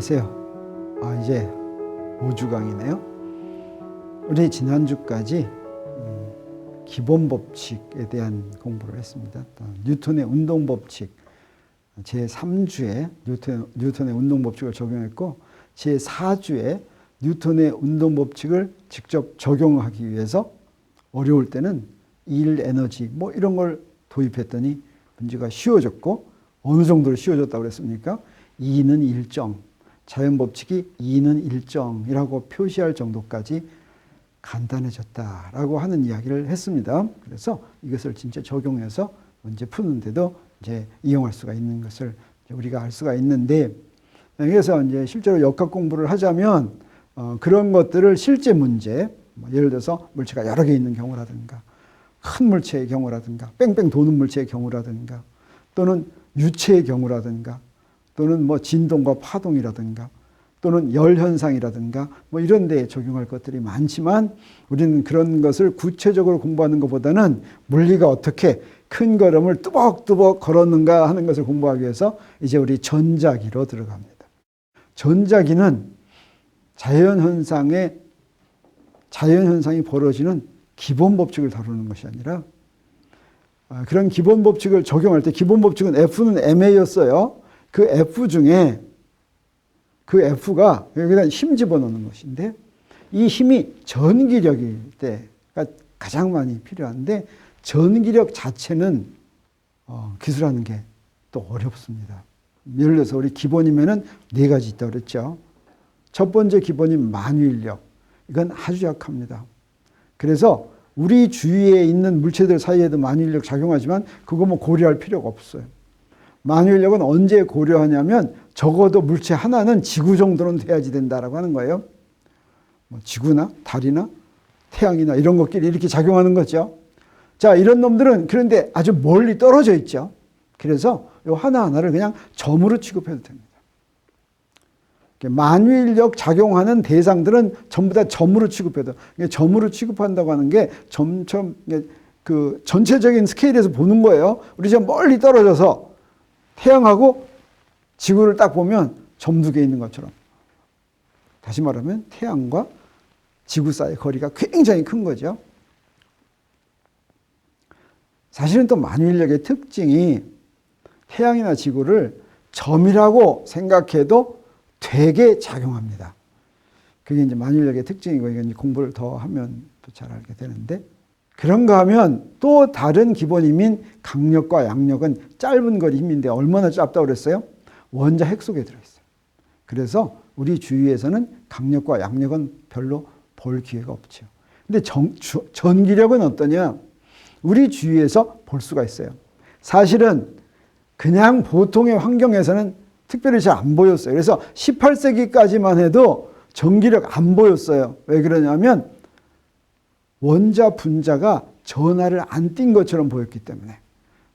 안녕하세요. 아, 이제 5주강이네요. 우리 지난주까지 음, 기본 법칙에 대한 공부를 했습니다. 또 뉴턴의 운동 법칙 제 3주에 뉴턴, 뉴턴의 운동 법칙을 적용했고 제 4주에 뉴턴의 운동 법칙을 직접 적용하기 위해서 어려울 때는 일 에너지 뭐 이런 걸 도입했더니 문제가 쉬워졌고 어느 정도로 쉬워졌다고 그랬습니까? 2는 일정, 자연 법칙이 2는 일정이라고 표시할 정도까지 간단해졌다라고 하는 이야기를 했습니다. 그래서 이것을 진짜 적용해서 문제 푸는데도 이제 이용할 수가 있는 것을 우리가 알 수가 있는데 그래서 이제 실제로 역학 공부를 하자면 어, 그런 것들을 실제 문제 뭐 예를 들어서 물체가 여러 개 있는 경우라든가 큰 물체의 경우라든가 뺑뺑 도는 물체의 경우라든가 또는 유체의 경우라든가 또는 뭐 진동과 파동이라든가 또는 열 현상이라든가 뭐 이런 데에 적용할 것들이 많지만 우리는 그런 것을 구체적으로 공부하는 것보다는 물리가 어떻게 큰 걸음을 뚜벅뚜벅 걸었는가 하는 것을 공부하기 위해서 이제 우리 전자기로 들어갑니다. 전자기는 자연 현상의 자연 현상이 벌어지는 기본 법칙을 다루는 것이 아니라 아, 그런 기본 법칙을 적용할 때 기본 법칙은 F는 MA였어요. 그 F 중에 그 F가 여기다 힘 집어넣는 것인데 이 힘이 전기력일 때가 가장 많이 필요한데 전기력 자체는 어, 기술하는 게 또 어렵습니다. 예를 들어서 우리 기본이면은 네 가지 있다고 그랬죠. 첫 번째 기본이 만유인력. 이건 아주 약합니다. 그래서 우리 주위에 있는 물체들 사이에도 만유인력 작용하지만 그거 뭐 고려할 필요가 없어요. 만유인력은 언제 고려하냐면 적어도 물체 하나는 지구 정도는 돼야지 된다라고 하는 거예요. 뭐 지구나 달이나 태양이나 이런 것끼리 이렇게 작용하는 거죠. 자, 이런 놈들은 그런데 아주 멀리 떨어져 있죠. 그래서 요 하나하나를 그냥 점으로 취급해도 됩니다. 만유인력 작용하는 대상들은 전부 다 점으로 취급해도 점으로 취급한다고 하는 게 점점 그 전체적인 스케일에서 보는 거예요. 우리 저 멀리 떨어져서 태양하고 지구를 딱 보면 점두개 있는 것처럼. 다시 말하면 태양과 지구 사이의 거리가 굉장히 큰 거죠. 사실은 또 만유인력의 특징이 태양이나 지구를 점이라고 생각해도 되게 작용합니다. 그게 이제 만유인력의 특징이고 이건 공부를 더 하면 또잘 알게 되는데 그런가 하면 또 다른 기본임인 강력과 양력은 짧은 거리 힘인데 얼마나 짧다고 그랬어요? 원자 핵 속에 들어있어요. 그래서 우리 주위에서는 강력과 양력은 별로 볼 기회가 없죠. 근데 정, 주, 전기력은 어떠냐? 우리 주위에서 볼 수가 있어요. 사실은 그냥 보통의 환경에서는 특별히 잘 안 보였어요. 그래서 18세기까지만 해도 전기력 안 보였어요. 왜 그러냐면 원자 분자가 전하를 안 띈 것처럼 보였기 때문에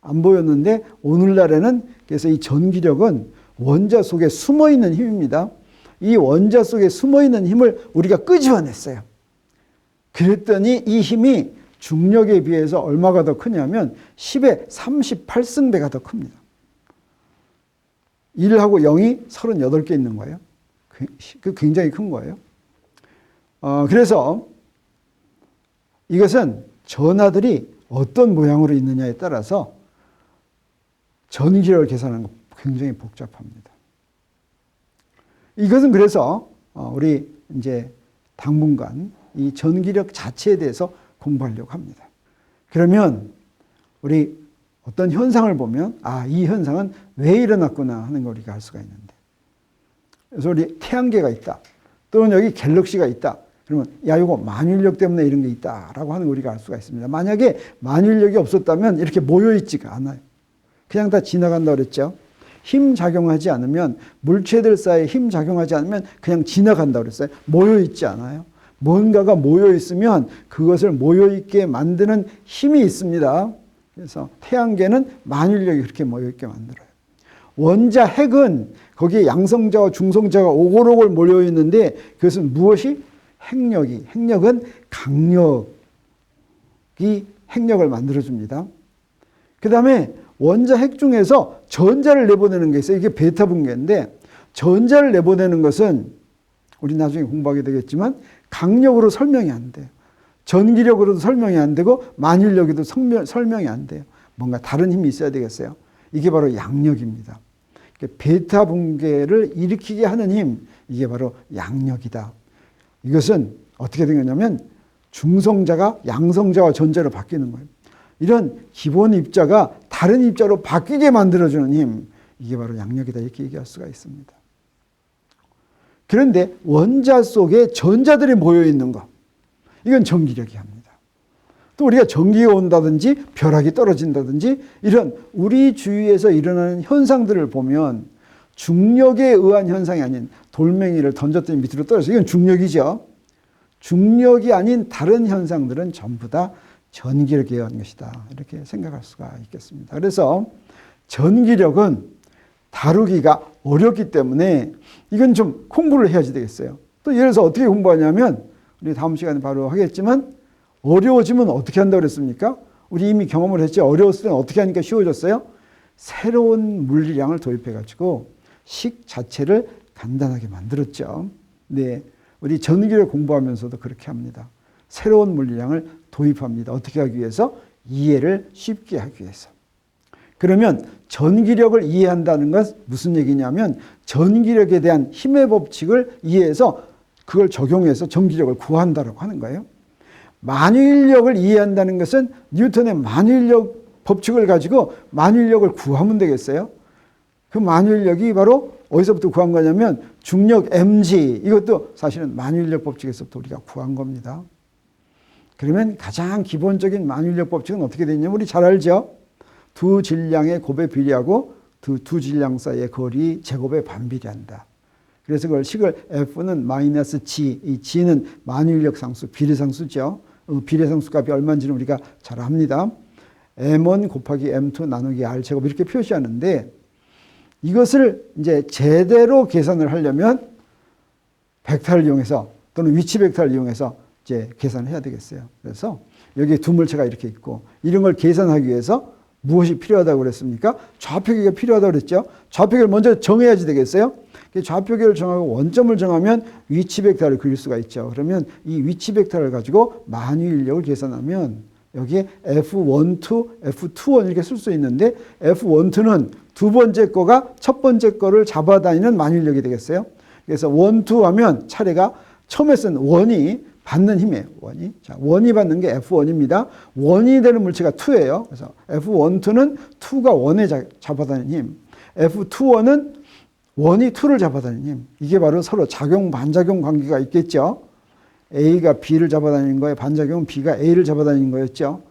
안 보였는데 오늘날에는 그래서 이 전기력은 원자 속에 숨어 있는 힘입니다. 이 원자 속에 숨어 있는 힘을 우리가 끄집어냈어요. 그랬더니 이 힘이 중력에 비해서 얼마가 더 크냐면 10의 38승배가 더 큽니다. 1하고 0이 38개 있는 거예요. 그 굉장히 큰 거예요. 어, 그래서 이것은 전하들이 어떤 모양으로 있느냐에 따라서 전기력을 계산하는 거 굉장히 복잡합니다. 이것은 그래서 어, 우리 이제 당분간 이 전기력 자체에 대해서 공부하려고 합니다. 그러면 우리 어떤 현상을 보면 아, 이 현상은 왜 일어났구나 하는 걸 우리가 알 수가 있는데. 그래서 우리 태양계가 있다. 또는 여기 갤럭시가 있다. 그러면 야 이거 만유인력 때문에 이런 게 있다라고 하는 걸 우리가 알 수가 있습니다. 만약에 만유인력이 없었다면 이렇게 모여 있지가 않아요. 그냥 다 지나간다 그랬죠. 힘 작용하지 않으면 물체들 사이에 힘 작용하지 않으면 그냥 지나간다 그랬어요. 모여 있지 않아요. 뭔가가 모여 있으면 그것을 모여 있게 만드는 힘이 있습니다. 그래서 태양계는 만유인력이 그렇게 모여 있게 만들어요. 원자 핵은 거기에 양성자와 중성자가 오골오골 모여 있는데 그것은 무엇이 핵력이 핵력은 강력이 핵력을 만들어 줍니다. 그다음에 원자 핵 중에서 전자를 내보내는 게 있어요. 이게 베타 분계인데 전자를 내보내는 것은 우리 나중에 공부하게 되겠지만 강력으로 설명이 안 돼요. 전기력으로도 설명이 안 되고 만일력에도 설명, 설명이 안 돼요. 뭔가 다른 힘이 있어야 되겠어요. 이게 바로 양력입니다. 베타 붕괴를 일으키게 하는 힘, 이게 바로 양력이다. 이것은 어떻게 된 거냐면 중성자가 양성자와 전자로 바뀌는 거예요. 이런 기본 입자가 다른 입자로 바뀌게 만들어주는 힘, 이게 바로 양력이다. 이렇게 얘기할 수가 있습니다. 그런데 원자 속에 전자들이 모여 있는 것, 이건 전기력이 합니다. 또 우리가 전기가 온다든지 벼락이 떨어진다든지 이런 우리 주위에서 일어나는 현상들을 보면 중력에 의한 현상이 아닌 돌멩이를 던졌더니 밑으로 떨어져. 이건 중력이죠. 중력이 아닌 다른 현상들은 전부 다 전기력에 의한 것이다. 이렇게 생각할 수가 있겠습니다. 그래서 전기력은 다루기가 어렵기 때문에 이건 좀 공부를 해야지 되겠어요. 또 예를 들어서 어떻게 공부하냐면 우리 다음 시간에 바로 하겠지만 어려워지면 어떻게 한다고 그랬습니까? 우리 이미 경험을 했지 어려웠을 때는 어떻게 하니까 쉬워졌어요? 새로운 물리량을 도입해 가지고 식 자체를 간단하게 만들었죠. 네. 우리 전기를 공부하면서도 그렇게 합니다. 새로운 물리량을 도입합니다. 어떻게 하기 위해서? 이해를 쉽게 하기 위해서. 그러면 전기력을 이해한다는 건 무슨 얘기냐면 전기력에 대한 힘의 법칙을 이해해서 그걸 적용해서 전기력을 구한다고 하는 거예요. 만유인력을 이해한다는 것은 뉴턴의 만유인력 법칙을 가지고 만유인력을 구하면 되겠어요. 그 만유인력이 바로 어디서부터 구한 거냐면 중력 mg 이것도 사실은 만유인력 법칙에서부터 우리가 구한 겁니다. 그러면 가장 기본적인 만유인력 법칙은 어떻게 되냐면 우리 잘 알죠. 두 질량의 곱에 비례하고 두, 두 질량 사이의 거리 제곱에 반비례한다. 그래서 그걸 식을 F는 마이너스 G, 이 G는 만유인력 상수, 비례상수죠. 어, 비례상수 값이 얼마인지는 우리가 잘 압니다. M1 곱하기 M2 나누기 R 제곱 이렇게 표시하는데 이것을 이제 제대로 계산을 하려면 벡터를 이용해서 또는 위치 벡터를 이용해서 이제 계산을 해야 되겠어요. 그래서 여기 두 물체가 이렇게 있고 이런 걸 계산하기 위해서 무엇이 필요하다고 그랬습니까? 좌표계가 필요하다고 그랬죠. 좌표계를 먼저 정해야지 되겠어요. 좌표계를 정하고 원점을 정하면 위치 벡터를 그릴 수가 있죠. 그러면 이 위치 벡터를 가지고 만유 인력을 계산하면 여기에 F12, F21 이렇게 쓸 수 있는데 F12는 두 번째 거가 첫 번째 거를 잡아다니는 만유인력이 되겠어요. 그래서 원, 투 하면 차례가 처음에 쓴 원이 받는 힘이에요. 원이. 자, 원이 받는 게 F1입니다. 원이 되는 물체가 2예요. 그래서 F1, 2는 2가 원에 잡아다니는 힘. F2, 1은 원이 2를 잡아다니는 힘. 이게 바로 서로 작용, 반작용 관계가 있겠죠. A가 B를 잡아다니는 거에 반작용은 B가 A를 잡아다니는 거였죠.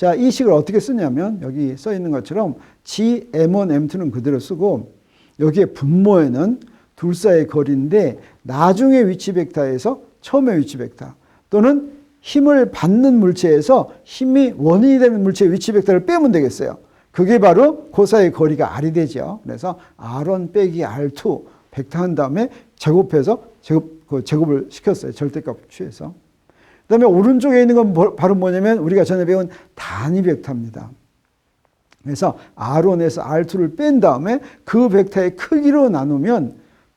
자, 이 식을 어떻게 쓰냐면 여기 써 있는 것처럼 G, M1, M2는 그대로 쓰고 여기에 분모에는 둘 사이의 거리인데 나중에 위치 벡터에서 처음에 위치 벡터 또는 힘을 받는 물체에서 힘이 원인이 되는 물체의 위치 벡터를 빼면 되겠어요. 그게 바로 고사의 거리가 R이 되죠. 그래서 R1 빼기 R2 벡터 한 다음에 제곱해서 제곱, 그 제곱을 시켰어요. 절대값 취해서. 그 다음에 오른쪽에 있는 건 뭐, 바로 뭐냐면 우리가 전에 배운 단위 벡터입니다. 그래서 R1에서 R2를 뺀 다음에 그 벡터의 크기로 나누면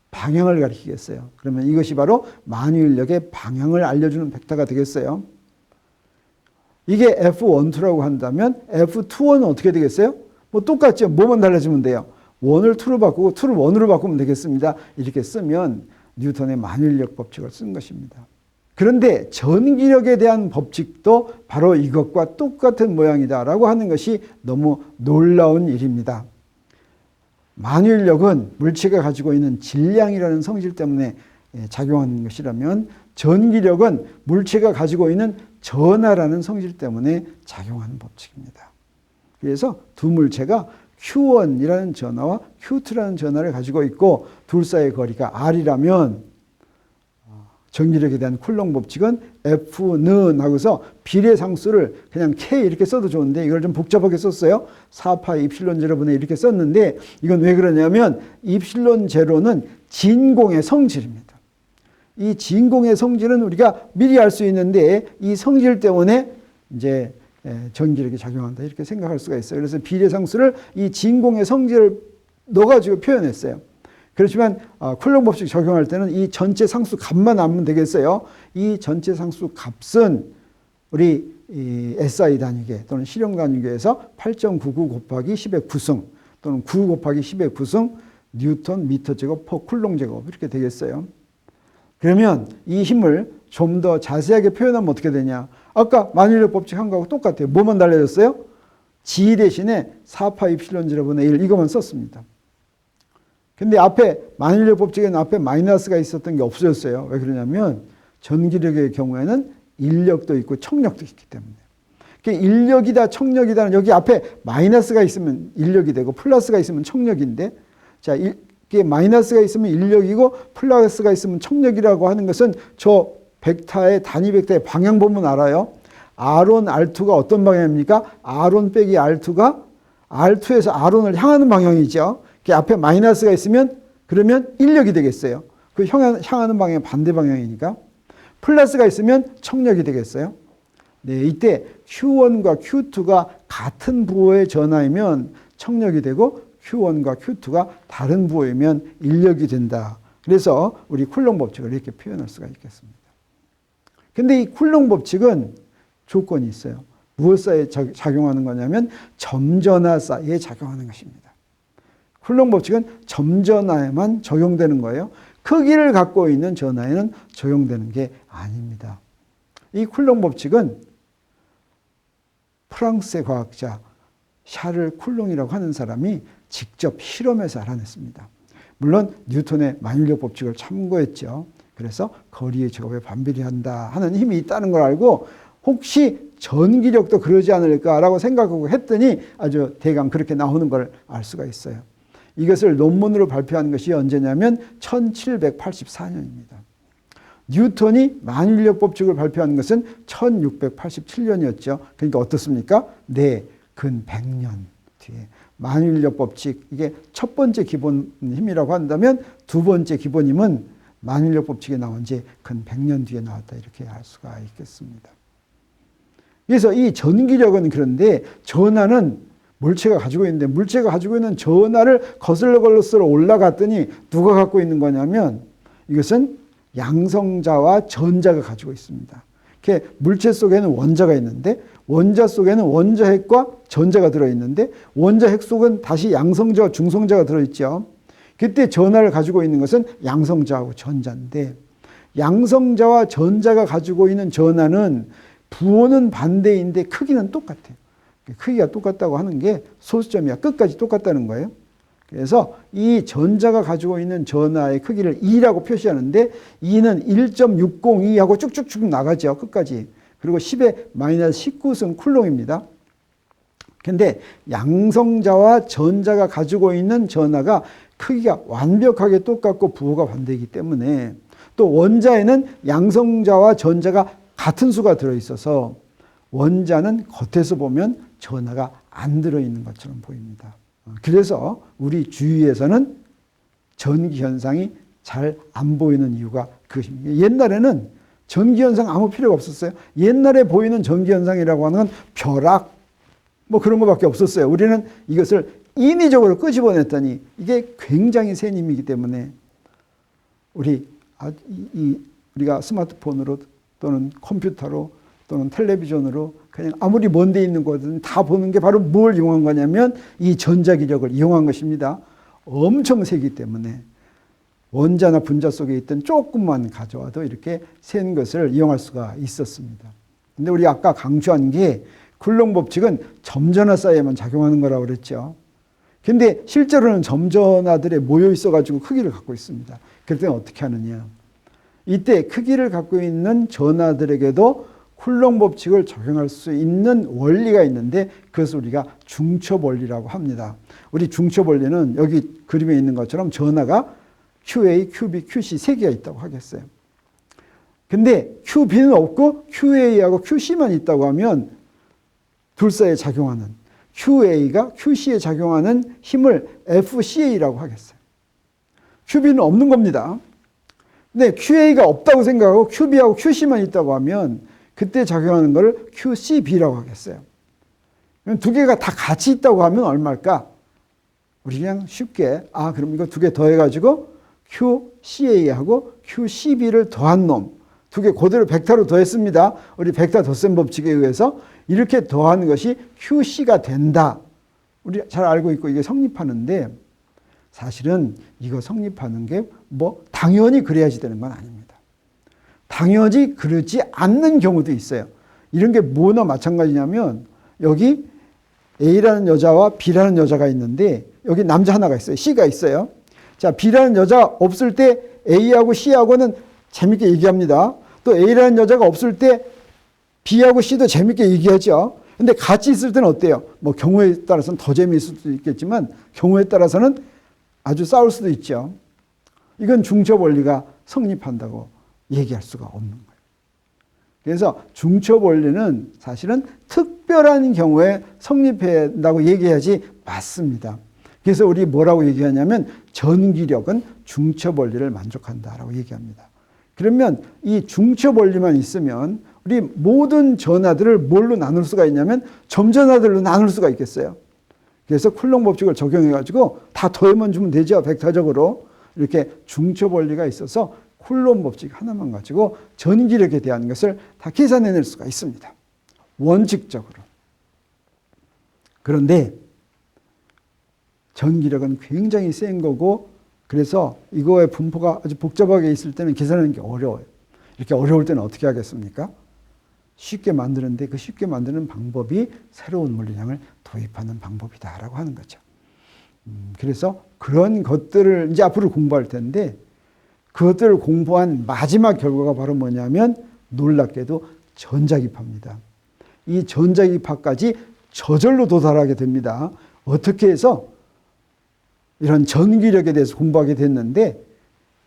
방향을 가리키겠어요. 그러면 이것이 바로 만유인력의 방향을 알려주는 벡터가 되겠어요. 이게 F12라고 한다면 F21은 어떻게 되겠어요? 뭐 똑같죠. 뭐만 달라지면 돼요. 원을 2로 바꾸고 2를 1으로 바꾸면 되겠습니다. 이렇게 쓰면 뉴턴의 만유인력 법칙을 쓴 것입니다. 그런데 전기력에 대한 법칙도 바로 이것과 똑같은 모양이다라고 하는 것이 너무 놀라운 일입니다. 만유인력은 물체가 가지고 있는 질량이라는 성질 때문에 예, 작용하는 것이라면 전기력은 물체가 가지고 있는 전하라는 성질 때문에 작용하는 법칙입니다. 그래서 두 물체가 Q1이라는 전하와 Q2라는 전하를 가지고 있고 둘 사이의 거리가 R이라면 전기력에 대한 쿨롱 법칙은 F는 하고서 비례 상수를 그냥 K 이렇게 써도 좋은데 이걸 좀 복잡하게 썼어요. 4파 입실론 제로분의 이렇게 썼는데 이건 왜 그러냐면 입실론 제로는 진공의 성질입니다. 이 진공의 성질은 우리가 미리 알 수 있는데 이 성질 때문에 이제 전기력이 작용한다 이렇게 생각할 수가 있어요. 그래서 비례 상수를 이 진공의 성질을 넣어가지고 표현했어요. 그렇지만 아, 쿨롱 법칙 적용할 때는 이 전체 상수 값만 알면 되겠어요. 이 전체 상수 값은 우리 이 SI 단위계 또는 실용 단위계에서 8.99 곱하기 10의 9승 또는 9 곱하기 10의 9승 뉴턴 미터 제곱 퍼 쿨롱 제곱 이렇게 되겠어요. 그러면 이 힘을 좀 더 자세하게 표현하면 어떻게 되냐? 아까 만일력 법칙 한 거하고 똑같아요. 뭐만 달라졌어요? G 대신에 4파 입실론 제로분의 1 이것만 썼습니다. 근데 앞에 만일력 법칙에는 앞에 마이너스가 있었던 게 없어졌어요. 왜 그러냐면 전기력의 경우에는 인력도 있고 청력도 있기 때문에. 그러니까 인력이다 청력이다는 여기 앞에 마이너스가 있으면 인력이 되고 플러스가 있으면 청력인데 자 이게 마이너스가 있으면 인력이고 플러스가 있으면 청력이라고 하는 것은 저 벡터의 단위 벡터의 방향 보면 알아요. R1, R2가 어떤 방향입니까? R1 빼기 R2가 R2에서 R1을 향하는 방향이죠. 그 앞에 마이너스가 있으면 그러면 인력이 되겠어요. 그 향하는 방향 반대 방향이니까. 플러스가 있으면 청력이 되겠어요. 네, 이때 Q1과 Q2가 같은 부호의 전하이면 청력이 되고 Q1과 Q2가 다른 부호이면 인력이 된다. 그래서 우리 쿨롱 법칙을 이렇게 표현할 수가 있겠습니다. 근데 이 쿨롱 법칙은 조건이 있어요. 무엇 사이에 작용하는 거냐면 점전화 사이에 작용하는 것입니다. 쿨롱 법칙은 점전화에만 적용되는 거예요. 크기를 갖고 있는 전하에는 적용되는 게 아닙니다. 이 쿨롱 법칙은 프랑스의 과학자 샤를 쿨롱이라고 하는 사람이 직접 실험해서 알아냈습니다. 물론 뉴턴의 만일력 법칙을 참고했죠. 그래서 거리의 제곱에 반비례한다 하는 힘이 있다는 걸 알고 혹시 전기력도 그러지 않을까라고 생각하고 했더니 아주 대강 그렇게 나오는 걸 알 수가 있어요. 이것을 논문으로 발표한 것이 언제냐면 1784년입니다. 뉴턴이 만일력 법칙을 발표한 것은 1687년이었죠. 그러니까 어떻습니까? 네, 근 100년 뒤에 만일력 법칙 이게 첫 번째 기본 힘이라고 한다면 두 번째 기본 힘은 만일력 법칙이 나온 지 근 100년 뒤에 나왔다 이렇게 알 수가 있겠습니다. 그래서 이 전기력은 그런데 전하는 물체가 가지고 있는데 물체가 가지고 있는 전하를 거슬러 걸러서 올라갔더니 누가 갖고 있는 거냐면 이것은 양성자와 전자가 가지고 있습니다. 이렇게 물체 속에는 원자가 있는데 원자 속에는 원자 핵과 전자가 들어 있는데 원자 핵 속은 다시 양성자와 중성자가 들어 있죠. 그때 전하를 가지고 있는 것은 양성자하고 전자인데 양성자와 전자가 가지고 있는 전하는 부호는 반대인데 크기는 똑같아요. 크기가 똑같다고 하는 게 소수점이야. 끝까지 똑같다는 거예요. 그래서 이 전자가 가지고 있는 전하의 크기를 2라고 표시하는데 2는 1.602하고 쭉쭉쭉 나가죠. 끝까지. 그리고 10의 마이너스 19승 쿨롱입니다. 근데 양성자와 전자가 가지고 있는 전하가 크기가 완벽하게 똑같고 부호가 반대이기 때문에 또 원자에는 양성자와 전자가 같은 수가 들어 있어서 원자는 겉에서 보면 전하가 안 들어있는 것처럼 보입니다. 그래서 우리 주위에서는 전기 현상이 잘 안 보이는 이유가 그것입니다. 옛날에는 전기 현상 아무 필요가 없었어요. 옛날에 보이는 전기 현상이라고 하는 건 벼락 뭐 그런 것밖에 없었어요. 우리는 이것을 인위적으로 끄집어냈더니 이게 굉장히 센 힘이기 때문에 우리 아, 이 우리가 스마트폰으로 또는 컴퓨터로 또는 텔레비전으로 그냥 아무리 먼데 있는 거든 다 보는 게 바로 뭘 이용한 거냐면 이 전자기력을 이용한 것입니다. 엄청 세기 때문에 원자나 분자 속에 있던 조금만 가져와도 이렇게 센 것을 이용할 수가 있었습니다. 근데 우리 아까 강조한 게 쿨롱 법칙은 점전화 사이에만 작용하는 거라고 그랬죠. 근데 실제로는 점전화들에 모여 있어 가지고 크기를 갖고 있습니다. 때는 어떻게 하느냐? 이때 크기를 갖고 있는 전하들에게도 쿨롱 법칙을 적용할 수 있는 원리가 있는데 그것을 우리가 중첩 원리라고 합니다. 우리 중첩 원리는 여기 그림에 있는 것처럼 전하가 QA, QB, QC 세 개가 있다고 하겠어요. 근데 QB는 없고 QA하고 QC만 있다고 하면 둘 사이에 작용하는 QA가 QC에 작용하는 힘을 FCA라고 하겠어요. QB는 없는 겁니다. 근데 QA가 없다고 생각하고 QB하고 QC만 있다고 하면 그때 작용하는 것을 QCB라고 하겠어요. 두 개가 다 같이 있다고 하면 얼마일까? 우리 그냥 쉽게 아 그럼 이거 두 개 더해가지고 QCA하고 QCB를 더한 놈 두개 그대로 벡터로 더했습니다. 우리 벡터 덧셈 법칙에 의해서 이렇게 더한 것이 QC가 된다. 우리 잘 알고 있고 이게 성립하는데 사실은 이거 성립하는 게 뭐 당연히 그래야지 되는 건 아닙니다. 당연히 그러지 않는 경우도 있어요. 이런 게 뭐나 마찬가지냐면 여기 A라는 여자와 B라는 여자가 있는데 여기 남자 하나가 있어요. C가 있어요. 자, B라는 여자 없을 때 A하고 C하고는 재밌게 얘기합니다. 또 A라는 여자가 없을 때 B하고 C도 재밌게 얘기하죠. 근데 같이 있을 때는 어때요? 뭐 경우에 따라서는 더 재미있을 수도 있겠지만 경우에 따라서는 아주 싸울 수도 있죠. 이건 중첩 원리가 성립한다고 얘기할 수가 없는 거예요. 그래서 중첩 원리는 사실은 특별한 경우에 성립한다고 얘기해야지 맞습니다. 그래서 우리 뭐라고 얘기하냐면 전기력은 중첩 원리를 만족한다라고 얘기합니다. 그러면 이 중첩 원리만 있으면 우리 모든 전하들을 뭘로 나눌 수가 있냐면 점전하들로 나눌 수가 있겠어요. 그래서 쿨롱 법칙을 적용해 가지고 다 더해만 주면 되죠. 벡터적으로. 이렇게 중첩 원리가 있어서 쿨롱 법칙 하나만 가지고 전기력에 대한 것을 다 계산해낼 수가 있습니다. 원칙적으로. 그런데 전기력은 굉장히 센 거고 그래서 이거의 분포가 아주 복잡하게 있을 때는 계산하는 게 어려워요. 이렇게 어려울 때는 어떻게 하겠습니까? 쉽게 만드는데 그 쉽게 만드는 방법이 새로운 물리량을 도입하는 방법이다라고 하는 거죠. 음, 그래서 그런 것들을 이제 앞으로 공부할 텐데 그것들을 공부한 마지막 결과가 바로 뭐냐면 놀랍게도 전자기파입니다. 이 전자기파까지 저절로 도달하게 됩니다. 어떻게 해서 이런 전기력에 대해서 공부하게 됐는데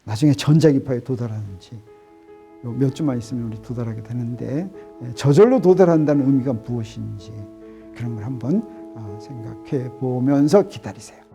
나중에 전자기파에 도달하는지 몇 주만 있으면 우리 도달하게 되는데 예, 저절로 도달한다는 의미가 무엇인지 그런 걸 한번 어, 생각해 보면서 기다리세요.